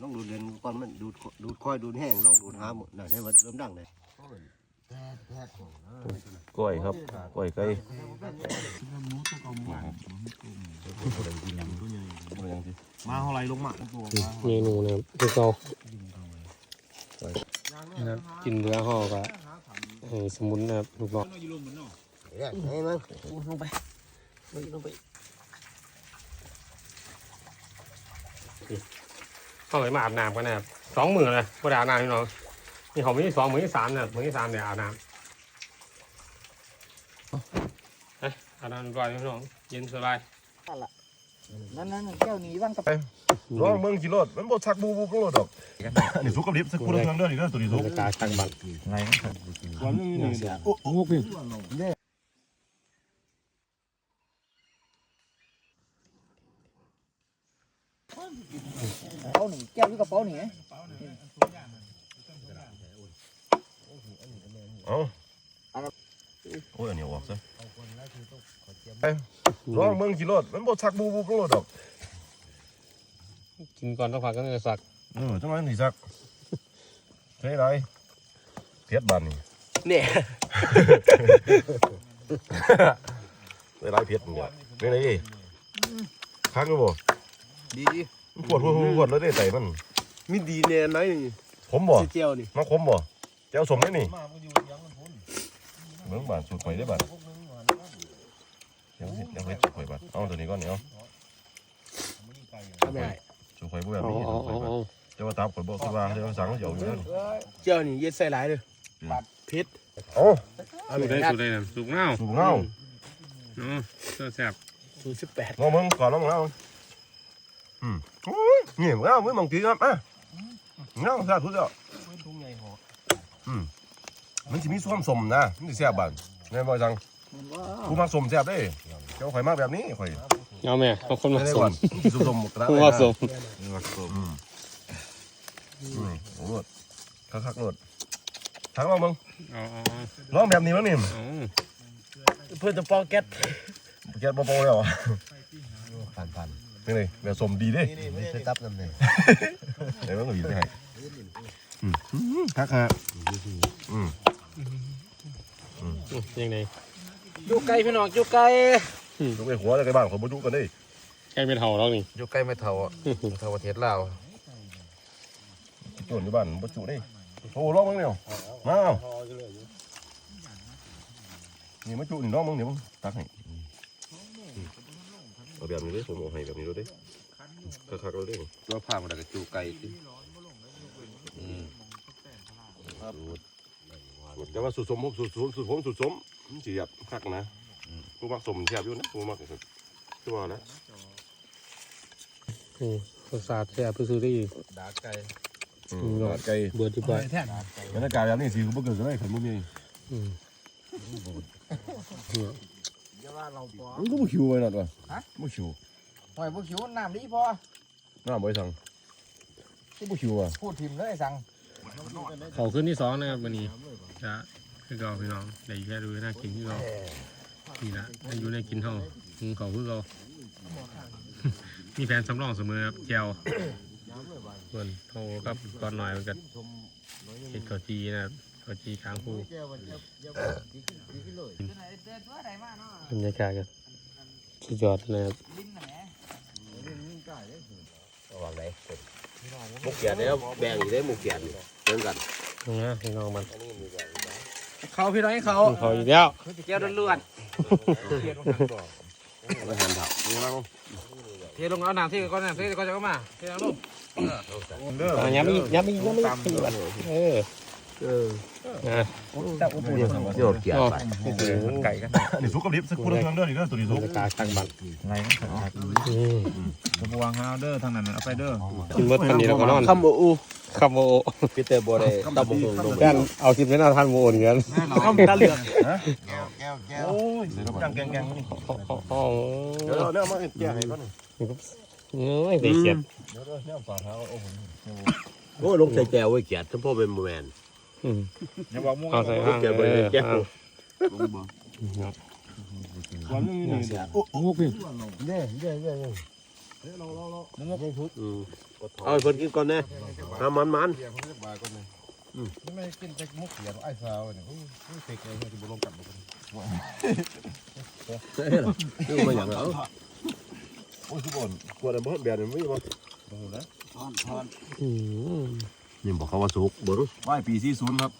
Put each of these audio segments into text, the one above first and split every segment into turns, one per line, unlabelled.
ลองดูดเรียนก่อนมันดูดดูดค่อยดูดแห้งลองดูดหาหมดนั่นให้มันเริ่มดังเลย
กล้วยครับกล้วยไก่
มาเท่าไรลงมาตัว
เมนูนะครับคือเก่านะครับกินเนื้อห่อก็ให้สมุนนะครับลูกน้อง
เนี่ยให้มันลงไปลงไป
เข้าไปมาอาบน้ำกันนะครับสองมือเลยบ่ได้อาบน้ำพี่น้องนี่เขามีสองมือที่สามนะครับมือที่สามเดี๋ยวอาบน้ำเอ้ยอาบน้ำก่อนพี่น้องเย็นสบาย
นั่นนั่นแก้วนี้ว่างกับ
ลองเบิ่งกี่รถมันบ่ชักบูบูบูรถดอกนี่สุกกับดิบสักกูเรื่องเด้อนี่เด้อตัวนี้สุ
บร
ก
รยากาศต่างบัน
ไร
วันนึงนี่
โอ้โหพี่
เป๋าห นึ่งแก้วอยู่กับเป๋าหนึ่ง
เอ้าโอ้ยอันนี้ออกซะลองเบิ่งกี่รถมันบ่ชักบูบูบูรถดอก
กินก่อนต้องพักกันเลยสัก
เออจังนั้นสิชักใช่ไรเพียดบันนี่
เนี่ย
ใช่ไรเพียดนี่เป็นไงคักอยู่บ่
ดี ดี
มันปวดปวดปวดแล้วได้ใส่มัน
มีดีแน่น้อยนี่
ผมบ่
เจียวนี่
มาขมบ่เจ้าสมได้นี่เบิ่งบาดสูตรข่อยได้บาดเดี๋ยวเฮ็ดเดี๋ยวเฮ็ดสูตรข่อยบาดเอาตัวนี้ก่อนนี่เอา
ทำไม
สูตรข่อยบ่แบบ
เอา
นี้
เอา
สูตรข่อย
เอา
บาด
เอา
เจ้าว่าตามข่อยบ่คือว่าเดี๋ยวสั่งเดี๋ยวอยู่นั่น
เจียวนี่เย็ดใส่หลายเลยปัดพิษ
เอ้า
เอา
สู
ไป
ดได้
ได้
สูดได้นะสูดเงา
สูตรเงา
เนาะเสื้อแซ่บ
ศูนย์สิบแปด
ลองมึงก่อนลองเงา อืมโอ้ยนี่เงามื้อมังกี้ครับอะเงาซะทุกเจ้าอืมมันสิมีส่วนสมนะมันสิแซ่บบัดแม่นบ่จังผู้มักสมแซ่บเด้เจ้าข่อยมักแบบนี้ข่อย
เอาแม่เอาคนมา
ไม่ได้
ส
ก่อ
ม
นมันสิสมๆกระดาษ
คนมาสม
อืมอืมโอ้โหคักๆโลดทั้งลองมึง
เอาเอาเอา
ลองแบบนี้มั้งนี่
เอา
เพื่อจะป้องแก๊ส
แกะบ่ๆแล้วอะ
ผ่านผ่าน
นี่เลยแบบสมดีเด้
นี่ไม่เคยตับน้ำเลย
เดี๋ยวมันก็หวีไปให้อืมคักฮะอืม
ยังไง
อยู่ไกลพี่น้องอยู่ไกล
ลูกไปหัวแล้วไกบ้านคนบ่จุกันเด้
ใกล้เป็นเห่าแล้วนี่
อยู่ใกล้ไม่เท่าอะเท่าประเทศลาว
โจรอยู่บ้านบ่จุเด้โอ้ลองมึงเดียวมาเอานี่มาจุนี่ลองมึงเดี๋ยวมึงตักให้ เอาแบบนี้เด้ผมเอาให้แบบนี้เลยเด้คักๆเลยเด้
เราพามาจากจูไก่สิ
แต่ว่าสูตรสมผมสูตรสูตรสูตรผมสูตรสมมันสิแบบคักนะผู้มักสมแซ่บอยู่นะผู้มักคือว่าแล้ว
อืมรสชาติแซ่บไปซื้อได้อีก
ดาไก่
อืมลาดไก่
เบิร์ดที่บ้าน
บรรยากาศแบบนี้สิบ่เกิดเลยขันบ่มี
อืม
มันก็บ่คิวไว้นั่นว่ะบ่คิว
หอยพวกขิวน้ำดีพอ
น้าบ่ให้สั่งก็บ่คิวอะ
พูดทิมเลยสั่ง
เขาขึ้นที่สองนะครับวันนี้จะคือเราพี่น้องได้แค่ดูน่ากินที่เรานี่ละอายุน่ากินเท่าอืมเขาคือเรา มีแฟนสำรองเสมอครับแจวส่วนโทรกับก่อนหน่อยมันก็เห็ดข้าวจีนะครับ ข้าวจีค้างผู้บรรยากาศกันสุดยอดนะครับ
ระวังไหนมุกเกียดแล้วแบ่งอยู่ได้มุกเกียดนี่เดินกัน
ตรงนี้พี่น้องมัน
เขาพี่น้องเขา
เขาอีกแล้ว
แก้วล้วน
เอาไปหันเถานี่มั้ง
ๆเทลงเอาหน้ำที่ก่อนหน้ำที่ก่อนจะเข้ามาเทลงลง
เด้อ
อ่ย้ำอีกย้ำอีกย้ำอีกเออ
เออ
อะ
แต่อุปุ่น
โยดเกียดไป
โอ้โห
ไก่กัน
นี่สุกกับดิบสักกูเรื่องเด้อนี่เด้อตัวนี้
บ
สุ
ร
ก
รยากาศต่างบัน
ไร
อืม
กระบวงฮาวเดอร์ทางนั้นเอาไปเด้อ
กินเมื่อตอนนี้เราก็นอน
คำโออู
คำโมโอ
พีเตอร์โบได้ตับบุกลง
ด้านเอาคลิปนี้น่าทานโมโอนกัน
ข้ามตาเหลือง
โอ้ยจังแกงๆนี่
อ๋อ
เดี๋ยวเราเนี่ยมาแกะให้ก่อน
เอ้ยได้เขียด
เดี๋ยวเนี่ยฝ่าเท้าโอ้โห
โอ้ลงใส่แก้วไว้เกียดทั้งพ่อเป็นแมน
อืม
อย่าบอกม่วง
เอาใส่ห้าง
แก้ว
เอ
ไป
อ
แก้ว
เอา
วันนึงนี่
โอ้โหพี่
เด้เด้เด้
มุ้งมุ้ง
อืมเอาให้เพิ่นกินก่อนแน่หามันมัน
เดี๋ยวเขาเรียกบาก่อนเลยไม่กินแต่มุกเขียนไอ้สาวเนี่ยโอ้ยเฟกเลยที่บุลงกลับมา
เฮ้ยล่ะนี่มาอย่างเหรอ
โอ้ยทุกคนกลัวแต่บ่แบบนี้ไม่บ่
อืม
นี่บ อกเขาว่าสุกบ่รู้
ไหว้ปีสี่ศูนย์ครับ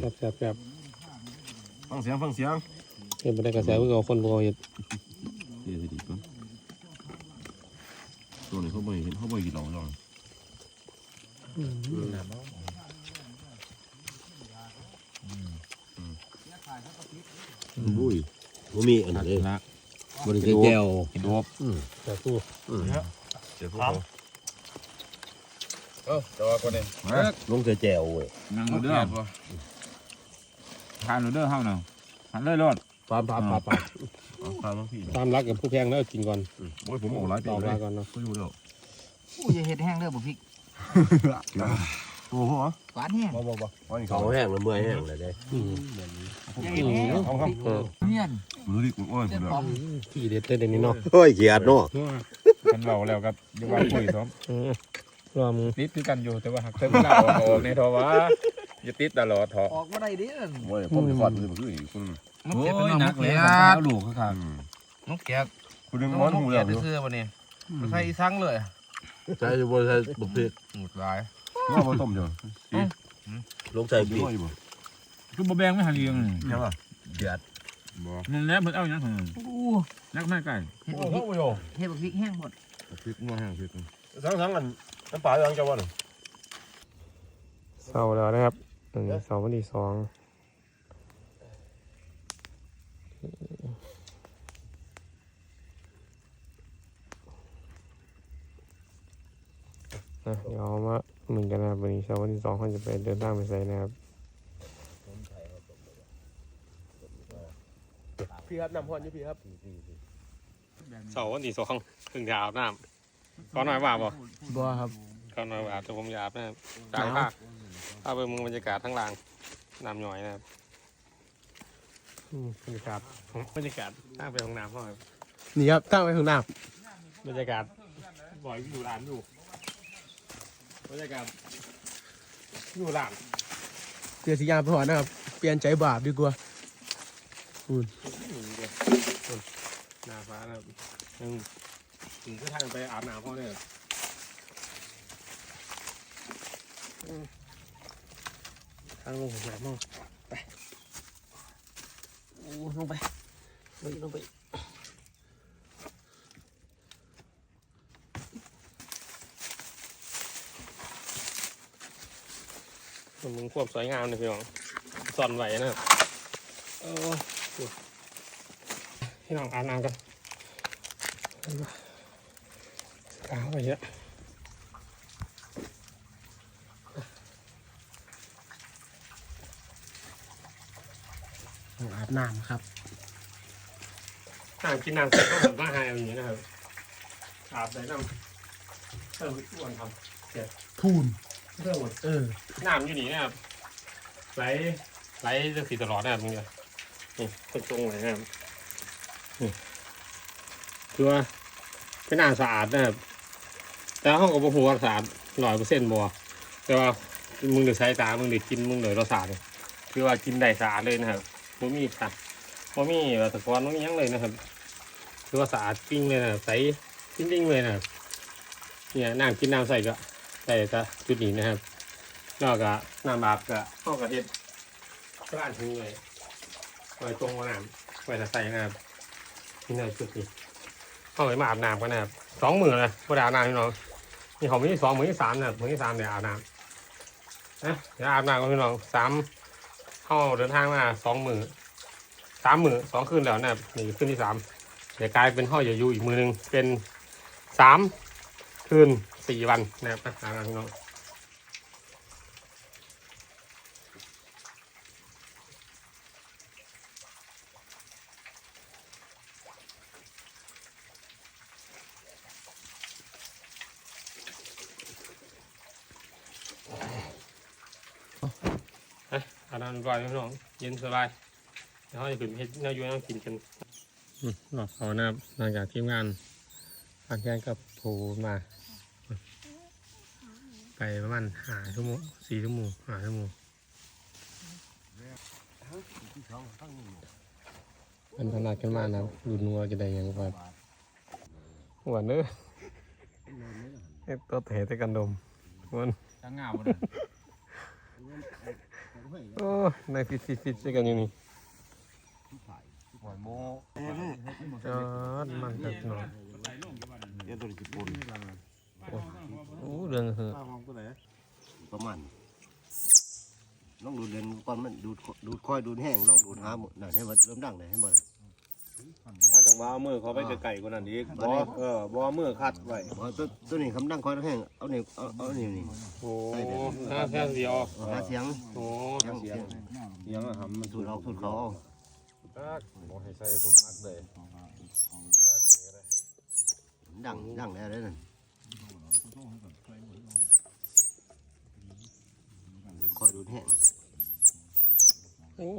แซ่บแซ่บแซ่บ
ฟังเสียงฟังเสียง
เห็นบ่ได้กระแสเพื่อเอาคนบ่เอาเฮ็ด
เดี๋ยวดีก่อนตัวนี้เขาบ่เห็นเขาบ่กินเหล้าหรอก
บุ้ยบ่มีอันนี้
ละ
บ่ได้ใส่แก้ว
กินโอบ
แต่ตู้
อืม
เจ็บพวก เขา
เออจอก่อนเลย
ลงใส่แก้วเว้ย
นั่งเด้อทานเด้อเฮาน่ะทานเลยรอด
ปามปามปามปาม
เอาข้าวมาพี่
ตามรักกับผู้แพงแล้วกินก่อน
โอ้ยผมเอาหลายปี
ตอบ
เล
ลายก่อนเนาะ
เขาอยู่แล้ว
อู้ยเห็ดแห้งเด้อบ่พริก
โอ้โห
หวานแห้ง
บ่บ่บ่
วันนี้
เขา
เขา
แห้งแล้วเมื่อยแห้งเลยเด้
อืม
เอาครับ
เออ
เนียน
มือดิโอ้ยผมแล้ว
ที่เด็ดเด็ดนี่เนาะ
โอ้ยเกียดเนาะ
กันเบาแล้วครับอย่าว่าคุยซ้อม
เออ รอมึง
ติดคือกันอยู่แต่ว่าหักเส้นเล่าออกในทว่าอย่าติดตลอดเถอะ
ออกบ่ได้เด้อ
โอ้ยผมจะฟาดมือมันคืออีกคน
นกแกะเป็นน้องนกแกะ
ลูกข้าง
นกแกะ
คุณดึงม้อนหูแล้ว
นกแกะซื้อบ่เนี่ยบ่ใส่อีสังเลย
ใช่บ่ใช่บ่พริก
หมุดหลาย
ง้อมาต้มอยู่
ลงใส่
ดี
พริก
กว่าอยู่บ่
คือบ่แบ่งไม่หันเรียง
ใช่ป่ะ
เกียด
นั่นแหละเพิ่นเอาหยังหั่น
อู้
นักไม่ไก่
เฮ็ดบ่พริกเฮ็ดบ่พริกแห้งหมด
พริกง้อแห้งพริกทั้งทั้งกัน น้ำปลาอย่างจะว่าหนึ่ง
เสาร์แล้วนะครับอืมเสาร์วันที่สองอะเดี๋ยวเอามาเหมือนกันนะครับวันนี้เสาร์วันที่สองเขาจะไปเดินทางไปใส่นะครับ
พี่ครับน้ำพรยี่พี่ครับ
เสาร์วันที่สองถึงจะอาบน้ำ ก่อนหน่อยว่าบ่
บ่ครับ
ก่อนหน่อยว่าแต่ผมอยากอาบนะครับกลางภาคถ้าไปมึงบรรยากาศทั้งลางน้ำหน่อยนะครับอืมบรรยากาศบรรยากาศตั้งไปห้องน้ำห้องครับ
นี่ครับตั้งไว้ข้างหน้า
บรรยากาศบ่อยอยู่ร้านอยู่บรรยากาศอยู่ร้าน
เปลี่ยนสียางไปหอนะครับ เปลี่ยนใจบาปดีกว่า
อืมเดี๋ยวอืมหน้าฟ้านะครับอืม ถึงก็ทางไปอาบน้ำพ่อเนี่ยอืมทางลงของน้ำห้องไปโอ้ลงไปลงลงไปมึงควบสวยงามเลยพี่น้องซ่อนไว้นะครับเออพี่น้องอาบน้ำกัน กาวไปเยอะ
อาบน้ำครับ
น้ำกินน้ำเสร็จก็เหมือนว่าหายอย่างนี้นะครับอาบใส่น้ำเติมอ้วนครับ
พูน
เติมอ้วน
เออ
น้ำอยู่นี่นะครับไหลไหลจะสีตลอดนะครับมึงเนี่ยนี่เป็นตรงเลยนะครับนี่คือว่าเป็นน้ำสะอาดนะครับ แต่ห้องกับหัวาสะอาดร้อยเปอร์เซ็นต์บัวแต่ว่ามึงเดือดใช้ตา มึงเดือดกิน มึงเดือดรสชาติคือว่ากินได้สะอาดเลยนะครับไม่มีค่ะไม่มีแบบตะกอนไม่มียังเลยนะครับ คือว่าสะอาดจริงเลยนะครับใสจริงๆเลยนะครับเนี่ยน้ำกินน้ำใส่ก็ได้แต่จุดนี้นะครับนอกจากน้ำอาบก็ห้องกระเทียมก็อ่านทิ้งเลยไว้ตรงน้ำไว้แต่ใส่นะครับที่ในจุดนี้ห้องไว้มาอาบน้ำกันนะครับสองหมือเลยพอดาบน้ำพี่น้อง นี่ของมือที่สองมือที่สามนะมือที่สามเดี๋ยวอาบน้ำนะเดี๋ยวอาบน้ำกันพี่น้องสามห้อเดินทางมาสองมือสามมือสองคืนแล้วนะนี่คืนที่สามเดี๋ยวกลายเป็นห้อยอยู่อีกมือหนึ่งเป็นสามคืนสี่วันนะครับอะอาบน้ำพี่น้อง อาบ น้ำร้อยพี่น้องเย็นสบายเดี๋ยวเราจะขึ้นเฮ็ดแนวอยู่แนวกินกันหลับเขานะครับหลังจากทีมงานผ่านแค่กับโผมา ไปประมาณหาชั่วโมงสี่ชั่วโมงหาชั่วโมงมันขนาดกันมานะดูนัวจะได้ยังก่อนหวานเด้อตัวเตะแต่กันดมมัน
ตั้งงาบ่ได้
โอ้ในฟิตฟิตฟิตใช่กันอยู่นี่
หอยโม
จอดมันจัดหน่อย
เดี๋ยวตัวญี่ปุ่น
โอ้เรื่องเหอะ
ข้าวของตัวไหน
ประมาณลองดูเดินก่อนมันดูดดูดค่อยดูดแห้งลองดูดหาหมดไหนให้มันเริ่มดังไหนให้มัน
อาจังว่ามือเขาไปไกลๆกว่านั้นอีกบ่เออบ่มือคัดไว้
พอตัวตัวนี้คำดังค่อยแห้งเอาเนี่ยเอาเอาเนี่ยนี่
โอ้ห้าแค่เดียว
เอาหาเสียง
โอ้
เสียงเสียง
ยังอะครับมัน
สูดออกสูดเขาเอา
บ่ให้ใส่ผมมักเลย
ดังดังแล้วเลยนั่นคอยดูดแห้ง
โอ้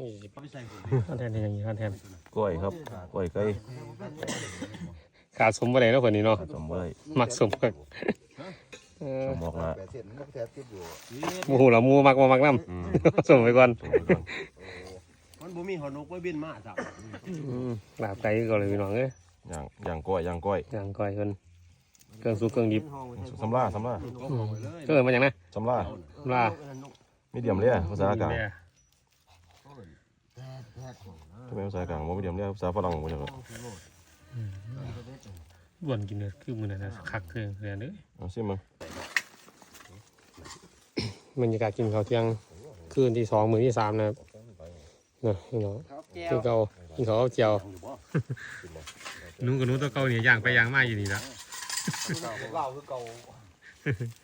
นี่ข้าวแทนเป็นอย่างนี้ข้าวแทน
ก้อยครับก้อยไก่
ขาดสมบัติแล้วคนนี้เนาะ
จำไว้
มักสมกันเออ
สมบอกละ
แปดเส้นมันแทบติดอยู่
หมูละหมูมักมามักน้
อืมำ
สมไปก่อน
ส่งไปก่อน
มันบ่มีหอนกไว้บินมาจ้ะ
อืมลาบไก่ก็เลยพี่น้องเอ้ย
ย่างย่างก้อยย่างก้อย
ย่างก้อยคนเครื่องสุกเครื่องดิบ
สำลาสำลา
อืมก็เอินมาอย่างนะ
สำลา
ลา
มีเดียมเลยภาษากลาง
เนี่ย
ทำไมภาษากลางบ่มีเดียมเลยภาษาฝรั่งบ่ใช่หรอ
บ่วนกินเลยคือมือนั้นนะคักเครื่องเรียนเลย
เอาซิมึง
บรรยากาศกินข้าวเที่ยงคืนที่สองมื้อที่สามนะครับนะพี่น้องคือเก่ากินข้าวเจียวนู้นกับนู้นตัวเก่าเนี่ยย่างไปย่างมาอยู่นี่ละ
เก่าคือเก่า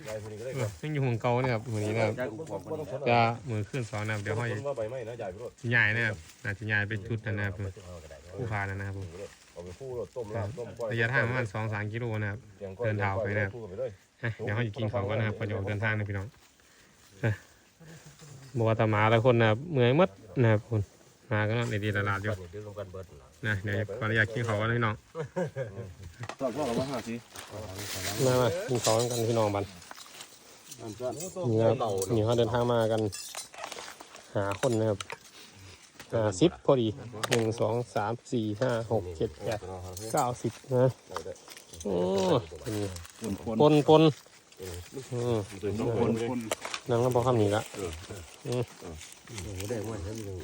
ได้พวกนี้ก็ได้
เออยังอยู่ของเก่านะครับมื้อนี้นะครับจะมือขึ้นสองนะครับเดี๋ยวห้อย
ว่าใบไม้นะใหญ่ไปรถ
ย้ายนะครับน่าจะย้ายไปจุดนั้นนะครับผู้พานั่นนะครับผม
เอาไปคู่รถต้มลาบต้มก้อย
ระยะทางประมาณสองสามกิโลนะครับ เดินเท้าไปนะครับ
คู่กันไปเลย
ฮะเดี๋ยวห้อยกินข้าวกันนะครับก่อนจะออกเดินทางนะพี่น้องเอ้ยบอกว่าแตามาแล้วคนนะครับเมื่อยหมดนะครับคุณ มาก็นอนในดีตลาดอยู่
เดี๋ยวลงกันเบิดล่ะ
นะเดี๋ยวขออนุญาตกินข้าวกันนะพี่น้อง
ตอบว่าเราว่าหาสิ
มามากินข้าวกันพี่น้องบันนี่ครับนี่เขาเดินทางมากัน หาคนนะครับหาสิบพอดีหนึ่งสองสามสี่ห้าหกเจ็ดแปดเก้าสิบนะโอ้ปนปน อืม
คนคน
นั่งแล้วพอคำนี้ละ
โอ้โหได้ว่าฉันยัง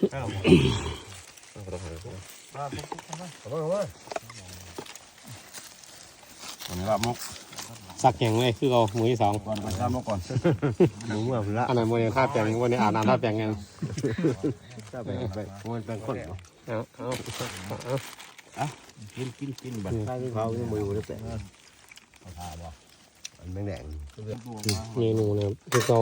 อันนี้ลาบนก
สักอย่างเลยคือเอามือที่สอง
ก่อนไปลาบนกก่อน
หมูเมื่อพุ่นละ
อันนั้นมือท่าแปลงวันนี้อาบน้ำท่าแปลงไง
ถ้าไปไปมันเป็นคนเนาะ
เอาเอาเอา
กินกินกินบัดข้าวเขายังบ่อยู่เลยแต่ อันแมงแดง
เมนูนะครับคือเขา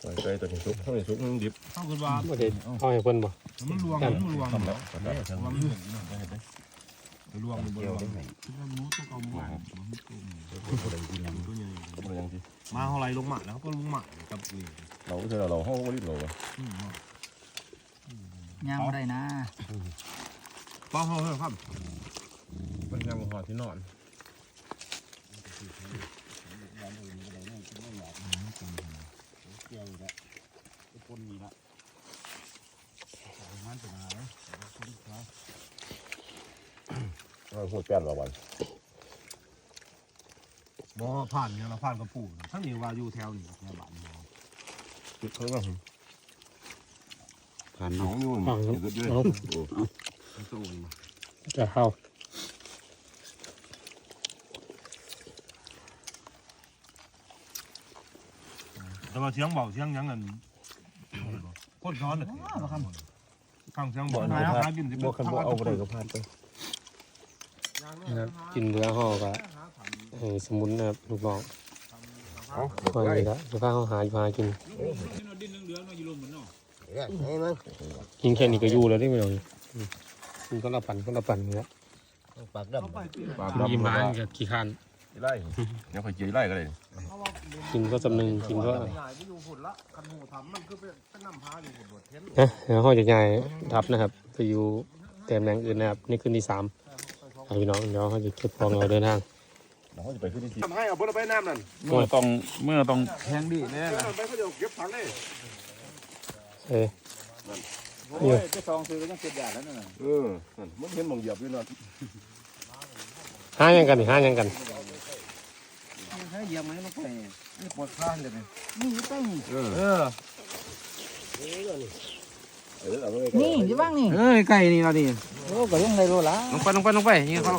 ใส่ใจตัวนี้ซุปเท่านี้ซุปมันดิบ
เข้ากันว่า
ไม่ได้เอาให้เพิ่นบ่
มันรวงมันรวง
ทำแล้ว
มันรวงรวงมันรวง
มันยังสิ
มาเท่าไรลงหมาแล้วก็ลงหมากับนี่
เราเจอเราห้องก็รีบเรา
ย่างมาได้นะ
ป้าเขาเฮ้ยครับ
มันยังหอที่นอน
เราพูดแป้นเราวัน
บ่ผ่านเนี่ยเราผ่านกับปู่ท่านนี่ว่าอยู่แถวนี้แถวบ้านนี่
จุดเขาก็
ผ่าน
หนองอยู่
ฟัง
เกิดเยอะ
เอา
มันตู้นี่มา
จะเข้า
แต่ว่าเสียงเบาเสียงหยังเงินคนซ้อนน่ะข้างเสียงเบาหาหากินสิ
บวกกันบวกเอาไปเลยก็ผ่านไป
นะครับกินเรือห่อก็ให้สมุนนะครับลูกน้อง
เอา
คอยนี่ละจะพาเขาหาอยู่หากิน
ไอ้มั้ง
กินแค่นี้ก็อยู่แล้วได้ไหมน้องอืมกินก็ละปั่นก็ละปั่นนี่ละ
ปากดำ
ปลา
กิน
ดำ
ยิ้ม
มา
ร้านกับขี้คัน
ไล่เดี๋ยวคอยเจียไล่ก็เลย
กินก็จำหนึ่งกินก็
ใหญ่ไปอยู่ฝุ่นละคันหูทำมันคือเป็นน้ำพาอยู่ฝุ่นเทน
นะแล้วห้อยจะใหญ่ทับนะครับไปอยู่แต่แหล่งอื่นนะครับนี่คืนที่สามทเอาพี่น้องเดี๋ยวเขาจะเก็บของเราเดินทาง
เราจะไปขึ้นที่ทำให้เอาบนไปน้ำนั่น
เมื่อต้องเมื่อต้องแทงดีแน่นะ
ไปเขาจะเก็บถังเลย
เอ้ย
โอ้ยจะซองซื้อแล้วต้องเก็บยาแล้วนั่นน่ะ
เออนั่นมันเห็นมองเหยียบอยู่นั่น
ห้ายังกันนี่ห้ายังกัน
ให้เยี่ยมไหมลูกไปนี่ปวดข้างเลยไหมนี่ไป
เออ
เออ
เออเอาไป
นี่จะบ้างนี่เอ้ยไก่นี่เราดิโอ้ก็ยังไงรู้ละลงไปลงไปลงไปยิงเขา